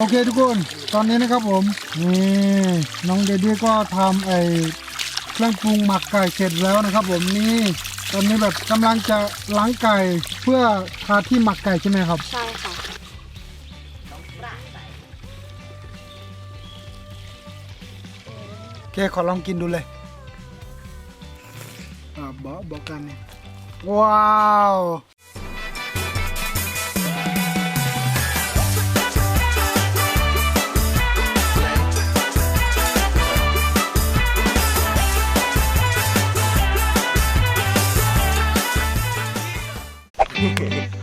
โอเคทุกคนตอนนี้นะครับผมนี่น้องเดดี้ก็ทำไอ้เครื่องปรุงหมักไก่เสร็จแล้วนะครับ ผมนี่ตอนนี้แบบกำลังจะล้างไก่เพื่อทาที่หมักไก่ใช่ไหมครับ ใช่ค่ะโอเคขอลองกินดูเลยอ่าบอกบอกกันนี่ว้าว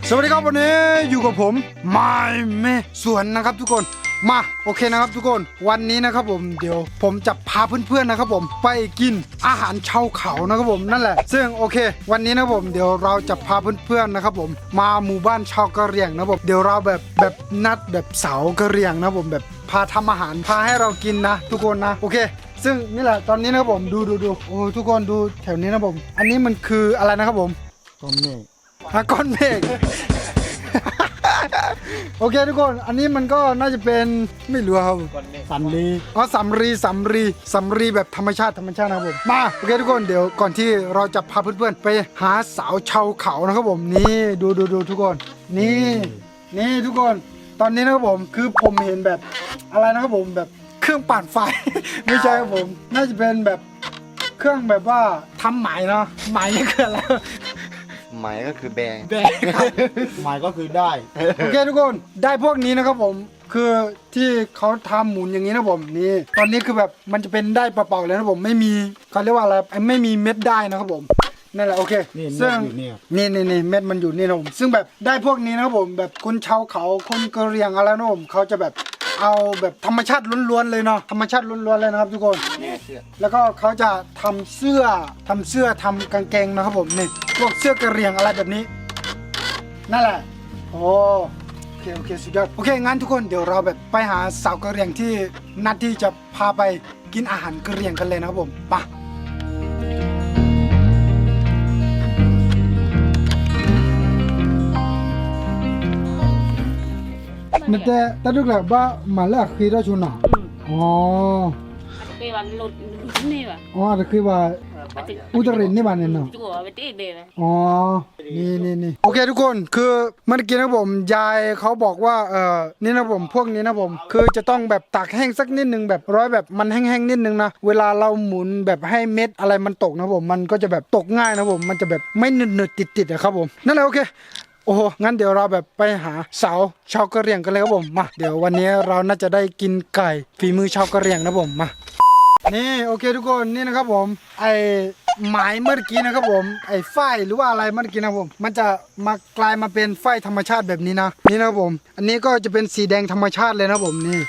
สวัสดีครับวันนี้อยู่กับผมไม้เมสวนนะครับทุกคนมาโอเคนะครับทุกคนวันนี้นะครับผมเดี๋ยวผมจะพาเพื่อนๆนะครับผมไปกินอาหารชาวเขานะครับผมนั่นแหละ ซึ่งโอเค วันนี้นะครับผมเดี๋ยวเราจะพาเพื่อนๆนะครับผมมาหมู่บ้านชาวกะเหรี่ยงนะครับผมเดี๋ยวเราแบบแบบนัดแบบเสากะเหรี่ยงนะครับผมแบบพาทำอาหารพาให้เรากินนะ ทุกคนนะโอเค ซึ่งนี่แหละตอนนี้นะครับผมดูดูดูโอ้ทุกคนดูแถวนี้นะครับผม อันนี้มันคืออะไรนะครับผมต้นเม ฮะก้อนเมฆโอเคทุกคน อันนี้มันก็น่าจะเป็นไม่รู้ครับสันลีอ๋อสำรีสำรีสำรีแบบธรรมชาติธรรมชาตินะครับผม มาโอเคทุกคนเดี๋ยวก่อนที่เราจะพาเพื่อนๆไปหาสาวชาวเขานะครับผมนี่ดูดูดูทุกคน นี่นี่ทุกคน ตอนนี้นะครับผมคือผมเห็นแบบอะไรนะครับผมแบบเครื่องปั่นไฟ ไม่ใช่ครับผม น่าจะเป็นแบบเครื่องแบบว่าทำไหมเนาะไหมนี่คืออะไร หมายก็คือแบงแบกครับหมายก็คือได้ โอเคทุกคนได้พวกนี้นะครับผมคือที่เขาทำหมุนอย่างนี้นะผมนี่ตอนนี้คือแบบมันจะเป็นได้เปล่าๆเลยนะผมไม่มีเขาเรียกว่าอะไรไม่มีเม็ดได้นะครับผมนั่นแหละโอเคนี่เม็ดซึ่งอยู่เนี่ยนี่นี่นี่เม็ดมันอยู่นี่นะผมซึ่งแบบได้พวกนี้นะครับผมแบบคนชาวเขาคนกะเหรี่ยงอะไรนะผมเขาจะแบบ เอาแบบธรรมชาติล้วนๆเลยเนาะธรรมชาติล้วนๆเลยนะครับทุกคน แล้วก็เขาจะทำเสื้อทำเสื้อทำกางเกงนะครับผมนี่พวกเสื้อกระเหรี่ยงอะไรแบบนี้ นั่นแหละ โอ้โอเคโอเคสุดยอดโอเคงั้นทุกคนเดี๋ยวเราแบบไปหาสาวกระเหรี่ยงที่นัดที่จะพาไปกินอาหารกระเหรี่ยงกันเลยนะครับผมไป นั่นแต่แต่ดูแบบว่ามาแล้วคือได้ชนะอ๋อ cái bạn lột này mà อ๋อแต่คือว่าอุตรินนี่บ้านเนี่ยเนาะ chú của cái tí đây này อ๋อ นี่นี่นี่โอเคทุกคน คือเมื่อกี้นะผม ยายเขาบอกว่า เออนี่นะผม พวกนี้นะผม คือจะต้องแบบตากแห้งสักนิดนึงแบบร้อยแบบมันแห้งๆนิดนึงนะ เวลาเราหมุนแบบให้เม็ดอะไรมันตกนะผม มันก็จะแบบตกง่ายนะผม มันจะแบบไม่หนึดๆติดๆอะครับผม นั่นแหละโอเค โอ้โหงั้นเดี๋ยวเราแบบไปหาสาวชาวกะเหรี่ยงกันเลยครับผมมาเดี๋ยววันนี้เราน่าจะได้กินไก่ฝีมือชาวกะเหรี่ยงนะผมมานี่โอเคทุกคนนี่นะครับผมไอหมายเมื่อกี้นะครับผมไอฝ้ายหรือว่าอะไรเมื่อกี้นะผม มันจะมากลายมาเป็นฝ้ายธรรมชาติแบบนี้นะนี่นะครับผม อันนี้ก็จะเป็นสีแดงธรรมชาติเลยนะผมนี่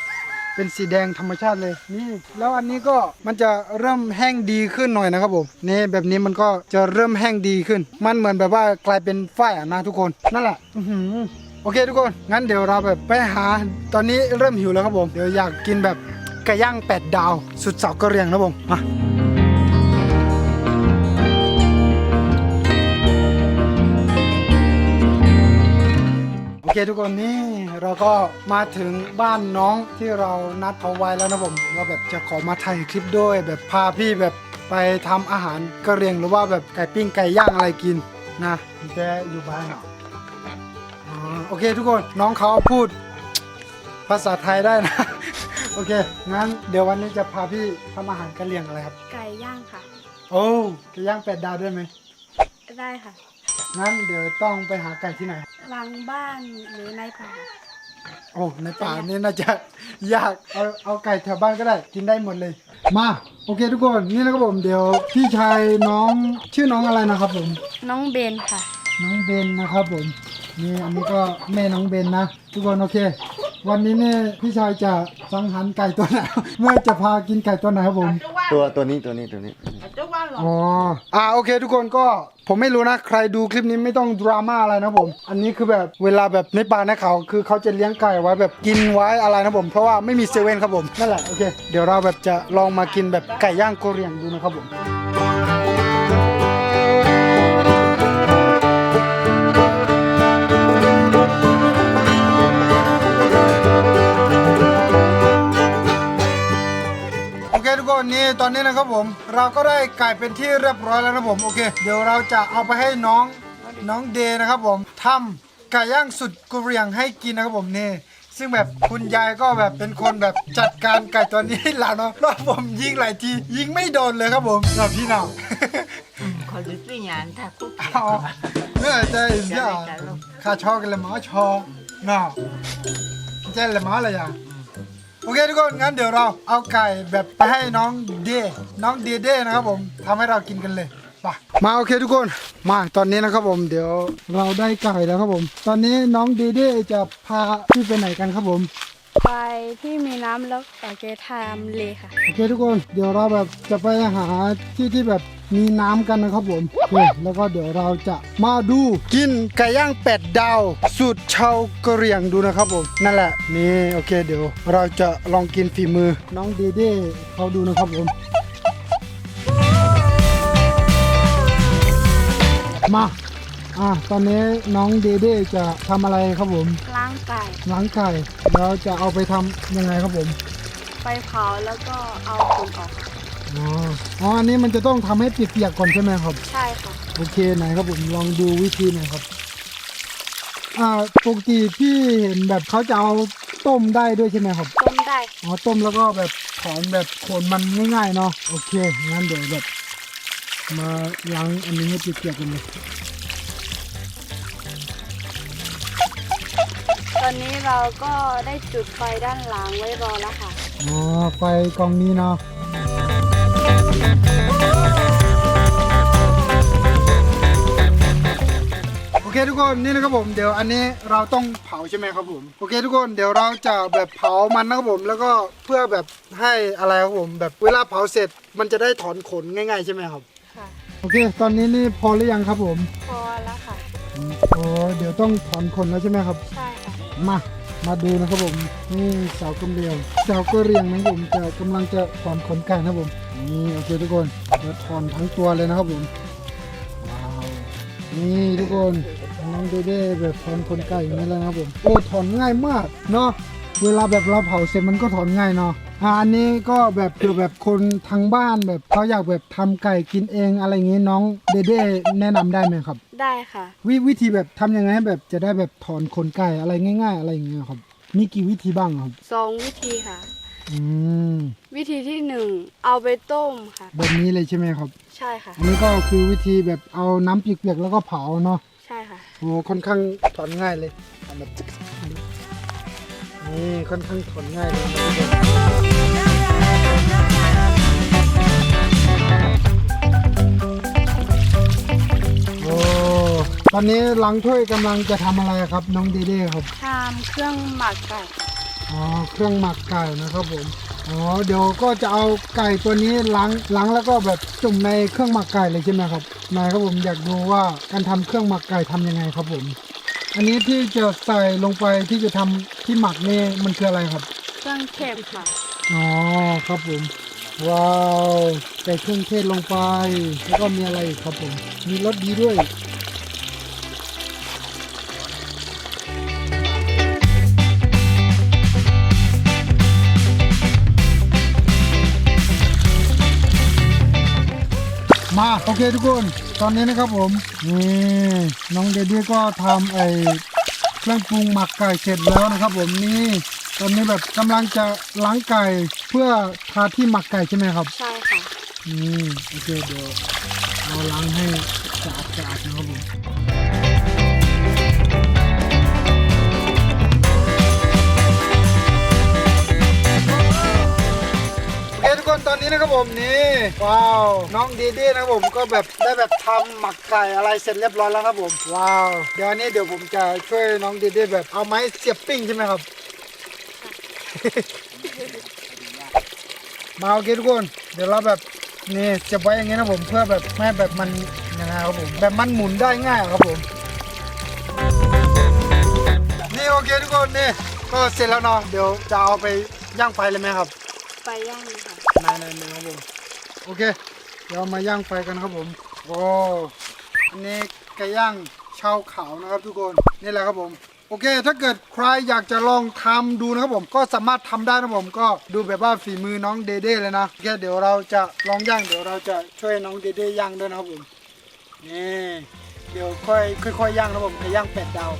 เป็นสีแดงธรรมชาติเลยนี่แล้วอันนี้ก็มันจะเริ่มแห้งดีขึ้นหน่อยนะครับผมนี่แบบนี้มันก็จะเริ่มแห้งดีขึ้น มันเหมือนแบบว่ากลายเป็นฝ้ายอะนะทุกคนนั่นแหละอือหือโอเคทุกคนงั้นเดี๋ยวเราแบบไปหาตอนนี้เริ่มหิวแล้วครับผมเดี๋ยวอยากกินแบบไก่ย่างแปดดาว สุดเสากระเรียงนะผมมา เคทุกคนนี่เราก็มาถึงบ้านน้องที่เรานัดเขาไว้แล้วนะผมว่าแบบจะขอมาถ่ายคลิปด้วย แบบพาพี่แบบไปทำอาหารกระเหรียงหรือว่าแบบไก่ปิ้งไก่ย่างอะไรกินนะแกอยู่บ้านเหรออ๋อโอเคทุกคนน้องเขาพูดภาษาไทยได้นะ โอเค งั้นเดี๋ยววันนี้จะพาพี่ทำอาหารกะเหรี่ยงอะไรครับ ไก่ย่างค่ะ โอ้ไก่ย่างแปดดาวด้วยไหมได้ค่ะ งั้นเดี๋ยวต้องไปหาไก่ที่ไหน หลังบ้านหรือในป่าโอ้ในป่านี่น่าจะยากเอาเอาไก่แถวบ้านก็ได้ กินได้หมดเลย มาโอเคทุกคนนี่นะครับผมเดี๋ยวพี่ชายน้องชื่อน้องอะไรนะครับผม น้องเบนค่ะ น้องเบนนะครับผมนี่อันนี้ก็แม่น้องเบนนะ ทุกคนโอเค วันนี้เนี่ยพี่ชายจะสังหารไก่ตัวไหนเมื่อจะพากินไก่ตัวไหนครับผม ตัวตัวนี้ตัวนี้ตัวนี้ อ๋อ อ่าโอเค ทุกคนก็ผมไม่รู้นะใครดูคลิปนี้ไม่ต้องดราม่าอะไรนะผม อันนี้คือแบบเวลาแบบในป่าในเขาคือเขาจะเลี้ยงไก่ไว้แบบกินไว้อะไรนะผม เพราะว่าไม่มีเซเว่นครับผมนั่นแหละโอเค เดี๋ยวเราแบบจะลองมากินแบบไก่ย่างโกเรียงดูนะครับผม ตอนนี้นะครับผมเราก็ได้ไก่เป็นที่เรียบร้อยแล้วนะครับผมโอเค เดี๋ยวเราจะเอาไปให้น้องน้องเดย์นะครับผมทำไก่ย่างสุดกุเรียงให้กินนะครับผมนี่ซึ่งแบบคุณยายก็แบบเป็นคนแบบจัดการไก่ตัวนี้ให้เราเนาะแล้วผมยิงหลายทียิงไม่โดนเลยครับผมสำหรับพี่น้องขอดูตัวอย่างถ้าคุกเอาเมื่อใจอิ่มจะจ้าไม่จะลงข้าชอกันเลยหมาชอเนาะเจ๊เลยหมาอะไรอย่าง โอเคทุกคนงั้นเดี๋ยวเราเอาไก่แบบไปให้น้องเดน้องเดเด้นะครับผมทำให้เรากินกันเลยไปมาโอเคทุกคนมาตอนนี้นะครับผม เดี๋ยวเราได้ไก่แล้วครับผม ตอนนี้น้องเดเด้จะพาพี่ไปไหนกันครับผม ไปที่มีน้ำแล้วโอเคทำเลค่ะ โอเคทุกคน เดี๋ยวเราแบบจะไปหาที่ที่แบบมีน้ำกันนะครับผมโอเคแล้วก็เดี๋ยวเราจะมาดูกินไก่ย่างเป็ดดาวสูตรชาวกะเหรี่ยงดูนะครับผมนั่นแหละนี่โอเค เดี๋ยวเราจะลองกินฝีมือน้องเดเด้เขาดูนะครับผม มา อะตอนนี้น้องเดเด้จะทำอะไรครับผม ลางไก่ล้างไก่แล้วจะเอาไปทำยังไงครับผมไปเผาแล้วก็เอาขนออกค่ะอ๋ออ๋ออันนี้มันจะต้องทำให้เปียกๆก่อนใช่ไหมครับ ใช่ค่ะ โอเคไหนครับผมลองดูวิธีหน่อยครับ อ่าปกติพี่เห็นแบบเขาจะเอาต้มได้ด้วยใช่ไหมครับ ต้มได้อ๋อต้มแล้วก็แบบถอนแบบโคนมันง่ายๆเนาะโอเคงั้นเดี๋ยวแบบมาล้างอันนี้ให้เปียกๆกันเลย อนนี้เราก็ได้จุดไฟด้านหลังไว้รอแล้วค่ะ อ๋อไฟกองนี้เนาะโอเคทุกคนนี่นะครับผมเดี๋ยวอันนี้เราต้องเผาใช่ไหมครับผมโอเคทุกคนเดี๋ยวเราจะแบบเผามันนะครับผม แล้วก็เพื่อแบบให้อะไรครับผม แบบเวลาเผาเสร็จมันจะได้ถอนขนง่าย ๆ ใช่ไหมครับค่ะ โอเค ตอนนี้นี่พอหรือยังครับผม พอแล้วค่ะ โอ้เดี๋ยวต้องถอนขนแล้วใช่ไหมครับ ใช่ค่ะ มา มาดูนะครับผมนี่เสากำเรียงสาก็เรียงนะครับผมจะกำลังจะถอนขนไก่นะครับผมนี่โอเคทุกคนเดี๋ยวถอนทั้งตัวเลยนะครับผมว้าวนี่ทุกคนน้องเดเด้แบบถอนขนไก่อย่างนี้แล้วนะครับผมโอ้ถอนง่ายมากเนาะเวลาแบบเราเผาเสร็จมันก็ถอนง่ายเนาะ อ่าอันนี้ก็แบบเผื่อแบบคนทางบ้านแบบเขาอยากแบบทำไก่กินเองอะไรอย่างงี้น้องเดเด้แนะนำได้ไหมครับ ได้ค่ะ วิวิธีแบบทำยังไงให้แบบจะได้แบบถอนขนไก่อะไรง่าย ๆ อะไรอย่างเงี้ยครับ มีกี่วิธีบ้างครับสองวิธีค่ะอืมวิธีที่หนึ่งเอาไปต้มค่ะแบบนี้เลยใช่ไหมครับ ใช่ค่ะ อันนี้ก็คือวิธีแบบเอาน้ำเปียกๆแล้วก็เผาเนาะใช่ค่ะโอ้ค่อนข้างถอนง่ายเลยทำแบบ นี่ค่อนข้างถอนง่ายเลยนะครับโอ้ตอนนี้หลังถ้วยกำลังจะทำอะไรครับ น้องเดเด้ครับ ทำเครื่องหมักไก่ค่ะอ๋อเครื่องหมักไก่นะครับผมอ๋อเดี๋ยวก็จะเอาไก่ตัวนี้ล้างล้างแล้วก็แบบจุ่มในเครื่องหมักไก่เลยใช่ไหมครับนายครับผมอยากดูว่าการทำเครื่องหมักไก่ทำยังไงครับผม อันนี้ที่จะใส่ลงไปที่จะทำ ที่หมักนี่มันคืออะไรครับ เครื่องเทศค่ะ อ๋อครับผม ว้าวใส่เครื่องเทศลงไป แล้วก็มีอะไรอีกครับผม มีรสดีด้วยมาโอเคทุกคน ตอนนี้นะครับผมนี่น้องเดดี้ก็ทำไอ เครื่องปรุงหมักไก่เสร็จแล้วนะครับ ผมนี่ตอนนี้แบบกำลังจะล้างไก่เพื่อทาที่หมักไก่ใช่ไหมครับ ใช่ค่ะ นี่โอเคเดี๋ยวเราล้างให้สะอาดสะอาดนะ นตอนนี้นะครับผมนี่ว้าวน้องดีดีนะครับผมก็แบบได้แบบทำหมักไก่อะไรเสร็จเรียบร้อยแล้วครับผมว้าวเดี๋ยวอันนี้เดี๋ยวผมจะช่วยน้องดีดีแบบเอาไม้เสียบปิ้งใช่ไหมครับมาโอเคทุกคนเดี๋ยวเราแบบนี่เก็บไว้อย่างเงี้นะผมเพื่อแบบไม่แบบมันยังไงครับผมแบบมันหมุนได้ง่ายครับผมนี่โอเคทุกคนนี่ก็เสร็จแล้วเนาะเดี๋ยวจะเอาไปย่างไฟเลยไหมครับ ไปย่างเลยค่ะ นายนายครับผมโอเค เดี๋ยวมาย่างไฟกันครับผมโอ้อันนี้ไก่ย่างชาวเขานะครับทุกคนนี่แหละครับผม โอเค ถ้าเกิดใครอยากจะลองทำดูนะครับผม ก็สามารถทำได้นะผมก็ดูแบบว่าฝีมือน้องเดเด้เลยนะโอเคเดี๋ยวเราจะลองย่างเดี๋ยวเราจะช่วยน้องเดเด้ย่างด้วยนะครับผมนี่เดี๋ยวค่อยค่อยๆย่างนะผมไก่ย่างเป็ดดาว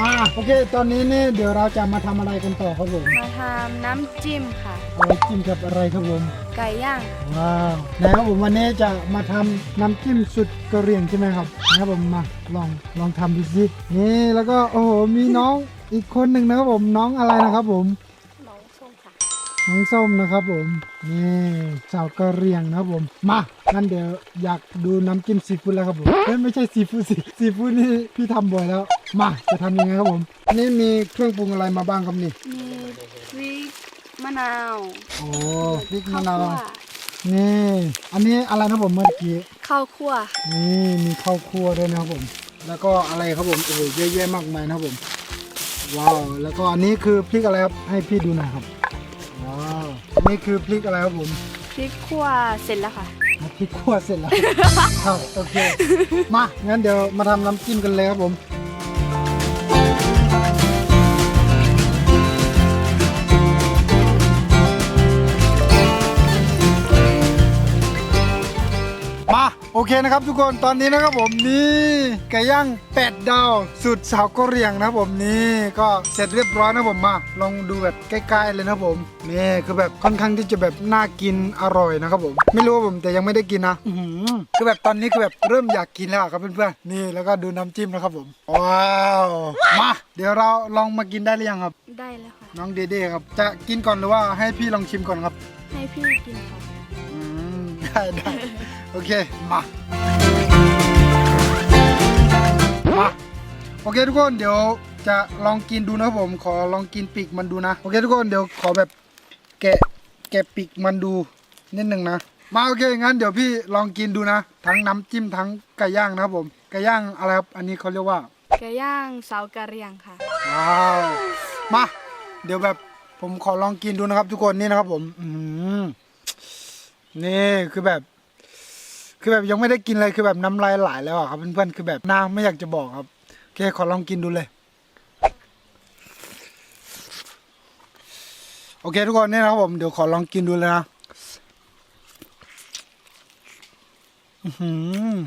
มาโอเค ตอนนี้เนี่ยเดี๋ยวเราจะมาทำอะไรกันต่อครับผมมาทำน้ำจิ้มค่ะ เอาไว้จิ้มกับอะไรครับผม ไก่ย่างว้าวนะครับผมวันนี้จะมาทำน้ำจิ้มสุดกระเหรี่ยงใช่ไหมครับนะครับผมมาลองลองทำดูสินี่แล้วก็โอ้โหมีน้องอีกคนหนึ่งนะครับผมน้องอะไรนะครับผมน้องส้มค่ะ น้องส้มนะครับผมนี่สาวกระเหรี่ยงนะครับผมมางั้นเดี๋ยวอยากดูน้ำจิ้มซีฟู้ดแล้วครับผมเอ้ยไม่ใช่ซีฟู้ดสิซีฟู้ดนี่พี่ทำบ่อยแล้ว มาจะทำยังไงครับผมอันนี่มีเครื่องปรุงอะไรมาบ้างครับนี่มีพริกมะนาวโอ้พริกข้ามะวนาวคั่วนี่อันนี้อะไรนะผมเมื่อกี้ข้าวคั่วนี่มีข้าวคั่วด้วยนะครับผม แล้วก็อะไรครับผมโอ้โหเยอะแยะมากมายนะครับผมว้าวแล้วก็อันนี้คือพริกอะไรครับให้พี่ดูหน่อยครับว้าว อันนี่คือพริกอะไรครับผมพริกคั่วเสร็จแล้วค่ะอะพริกคั่วเสร็จแล้ว ครับโอเค มา งั้นเดี๋ยวมาทำน้ำจิ้มกันเลยครับผม โอเคนะครับทุกคนตอนนี้นะครับผมนี่ไก่ย่างเป็ดดาวสุดสาวกะเหรียงนะครับผมนี่ก็เสร็จเรียบร้อยนะผมมา ลองดูแบบใกล้ๆเลยนะครับผมนี่คือแบบค่อนข้างที่จะแบบน่ากินอร่อยนะครับผมไม่รู้ว่าผมแต่ยังไม่ได้กินนะอื้อหือคือแบบตอนนี้คือแบบเริ่มอยากกินแล้วอะครับเพื่อนๆนี่แล้วก็ดูน้ำจิ้มนะครับผมว้าวมาเดี๋ยวเราลองมากินได้หรือยังครับ ได้แล้วค่ะน้องเดเด้ครับ จะกินก่อนหรือว่าให้พี่ลองชิมก่อนครับ ให้พี่กินค่ะอืมได้ได้ โอเค มา มา โอเคทุกคนเดี๋ยวจะลองกินดูนะครับผม ขอลองกินปีกมันดูนะ โอเคทุกคนเดี๋ยวขอแบบแกะแกะปีกมันดูนิดหนึ่งนะ มาโอเคงั้นเดี๋ยวพี่ลองกินดูนะ ทั้งน้ำจิ้มทั้งไก่ย่างนะครับผม ไก่ย่างอะไรครับ อันนี้เขาเรียกว่าไก่ย่างเสากะเหรียงค่ะ ว้าว มา เดี๋ยวแบบผมขอลองกินดูนะครับ ทุกคนนี่นะครับผม อืมนี่คือแบบ คือแบบยังไม่ได้กินเลยคือแบบน้ำลายไหลแล้วอะครับเพื่อนๆคือแบบน้าไม่อยากจะบอกครับโอเคขอลองกินดูเลย โอเคทุกคนเนี่ยนะครับผมเดี๋ยวขอลองกินดูเลยนะอือหือ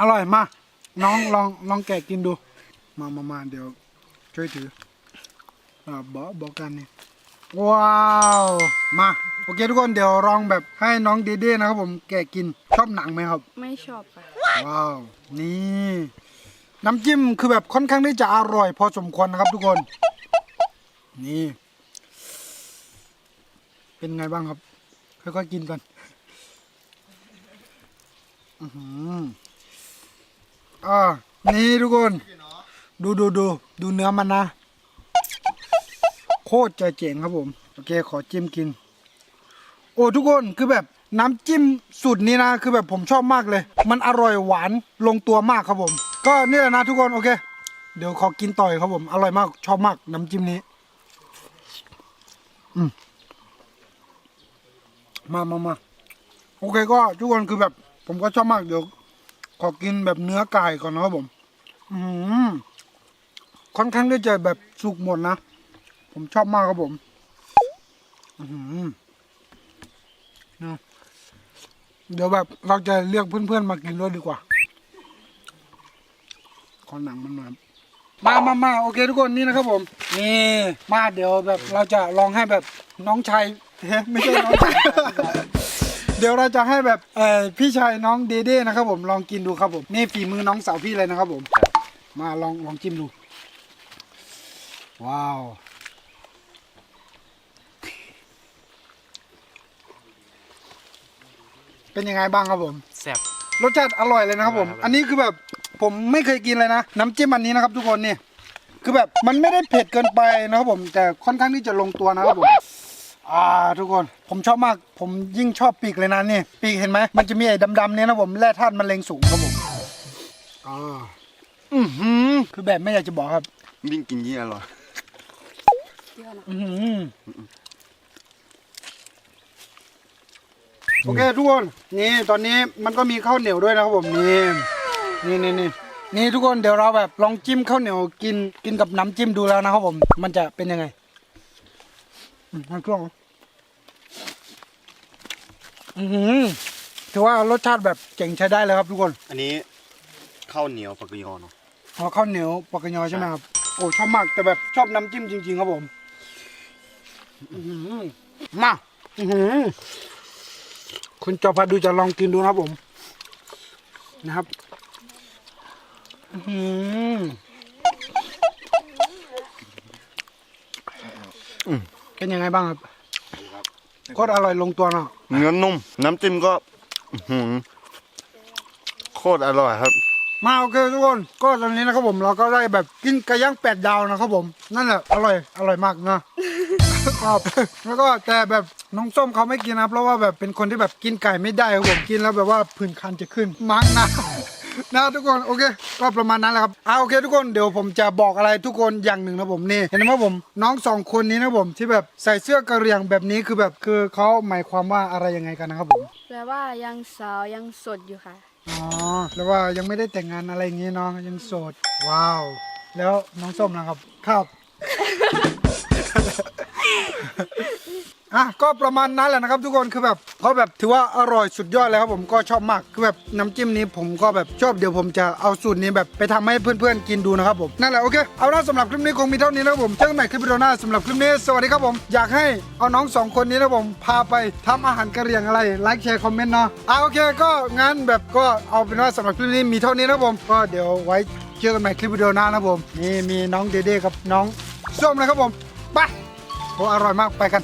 อร่อยมากน้องลองลองแกะกินดู มามามาเดี๋ยวช่วยถืออ่าบอกบอกกันนี่ ว้าว มาโอเคทุกคนเดี๋ยวลองแบบให้น้องเดเด้นะครับผมแกะกินชอบหนังไหมครับ ไม่ชอบค่ะ ว้าว นี่ น้ำจิ้มคือแบบค่อนข้างที่จะอร่อย พอสมควรนะครับทุกคน นี่ เป็นไงบ้างครับ ค่อยๆกินกันอือหืออ่านี่ทุกคน ดูดูดูดูเนื้อมันนะ โคตรจะเจ๋งครับผม โอเคขอจิ้มกิน โอ้ทุกคนคือแบบน้ำจิ้มสูตรนี้นะ คือแบบผมชอบมากเลย มันอร่อยหวานลงตัวมากครับผม ก็นี่แหละนะทุกคนโอเค เดี๋ยวขอกินต่อยครับผม อร่อยมากชอบมากน้ำจิ้มนี้ อืมมามามาโอเคก็ทุกคนคือแบบ ผมก็ชอบมากเดี๋ยวขอกินแบบเนื้อไก่ก่อนนะครับผม อืมค่อนข้างที่จะแบบสุกหมดนะ ผมชอบมากครับผม อืมเดี๋ยวแบบเราจะเรียกเพื่อนๆมากินด้วยดีกว่า ขอหนังมันหน่อยมามามาโอเคทุกคนนี่นะครับผม นี่มาเดี๋ยวแบบเราจะลองให้แบบน้องชายเฮ้ยไม่ใช่น้องชายเดี๋ยวเราจะให้แบบเออพี่ชายน้องเดเด้นะครับผมลองกินดูครับผมนี่ฝีมือน้องสาวพี่เลยนะครับผม มาลองลองจิ้มดู ว้าว เป็นยังไงบ้างครับผมแซ่บ รสชาติอร่อยเลยนะครับผม อร่อยครับ อันนี้คือแบบผมไม่เคยกินเลยนะ น้ำจิ้มอันนี้นะครับ ทุกคนนี่คือแบบมันไม่ได้เผ็ดเกินไปนะครับผมแต่ค่อนข้างที่จะลงตัวนะครับผมอ่าทุกคนผมชอบมาก ผมยิ่งชอบปีกเลยนะนี่ปีกเห็นไหมมันจะมีไอ้ดำๆเนี่ยนะผมแร่ธาตุมะเร็งสูงครับผมอ่าอือหือคือแบบไม่อยากจะบอกครับยิ่งกินยิ่งอร่อยเยอะนะอือหือ โอเคทุกคนนี่ตอนนี้มันก็มีข้าวเหนียวด้วยนะครับผมนี่นี่นี่นี่นี่ทุกคนเดี๋ยวเราแบบลองจิ้มข้าวเหนียวกินกินกับน้ำจิ้มดูแล้วนะครับผม มันจะเป็นยังไงอืมให้เครื่องเหรออือหือถือว่ารสชาติแบบเจ๋งใช้ได้เลยครับทุกคน อันนี้ข้าวเหนียวปักกยอเนาะอ๋อข้าวเหนียวปากกยอใช่ไหมครับโอ้ชอบมากแต่แบบชอบน้ำจิ้มจริง ๆ ครับผมอื้อหือมาอื้อหือ คุณจอพัดดูจะลองกินดูนะครับผม นะครับอื้อหืออืมเป็นยังไงบ้างครับโคตรอร่อยลงตัวเนาะเนื้อนุ่ม น้ำจิ้มก็อื้อหือโคตรอร่อยครับ มาโอเคทุกคน ก็ตอนนี้นะครับผมเราก็ได้แบบกินไก่ย่างแปดดาวนะครับผม นั่นแหละอร่อยอร่อยมากนะครับแล้วก็แต่แบบ น้องส้มเขาไม่กินนะเพราะว่าแบบเป็นคนที่แบบกินไก่ไม่ได้ครับผมกินแล้วแบบว่าผื่นคันจะขึ้นมั้งนะนะทุกคนโอเค ก็ประมาณนั้นแหละครับอ่าโอเคทุกคนเดี๋ยวผมจะบอกอะไรทุกคนอย่างหนึ่งนะผมนี่เห็นไหมผมน้องสองคนนี้นะผมที่แบบใส่เสื้อกระเหรี่ยงแบบนี้คือแบบคือเขาหมายความว่าอะไรยังไงกันนะครับผมแปลว่ายังสาวยังสดอยู่ค่ะอ๋อแล้วว่ายังไม่ได้แต่งงานอะไรอย่างงี้เนาะยังโสดว้าว แล้วน้องส้มนะครับครับ อะก็ประมาณนั้นแหละนะครับ ทุกคนคือแบบเขาแบบถือว่าอร่อยสุดยอดเลยครับผมก็ชอบมากคือแบบน้ำจิ้มนี้ผมก็แบบชอบเดี๋ยวผมจะเอาสูตรนี้แบบไปทำให้เพื่อนๆกินดูนะครับผมนั่นแหละโอเคเอาละสำหรับคลิปนี้คงมีเท่านี้นะครับผมเจอกันใหม่คลิปวิดีโอหน้าสำหรับคลิปนี้สวัสดีครับผมอยากให้เอาน้องสองคนนี้นะผมพาไปทำอาหารกะเหรี่ยงอะไรไลค์แชร์คอมเมนต์เนาะอะโอเคก็งั้นแบบก็เอาเป็นว่าสำหรับคลิปนี้มีเท่านี้นะครับผมก็เดี๋ยวไว้เจอกันใหม่คลิปวิดีโอหน้านะครับผมนี่มีน้องเดเด้กับน้องส้มนะครับผมไปโอ้อร่อยมากไปกัน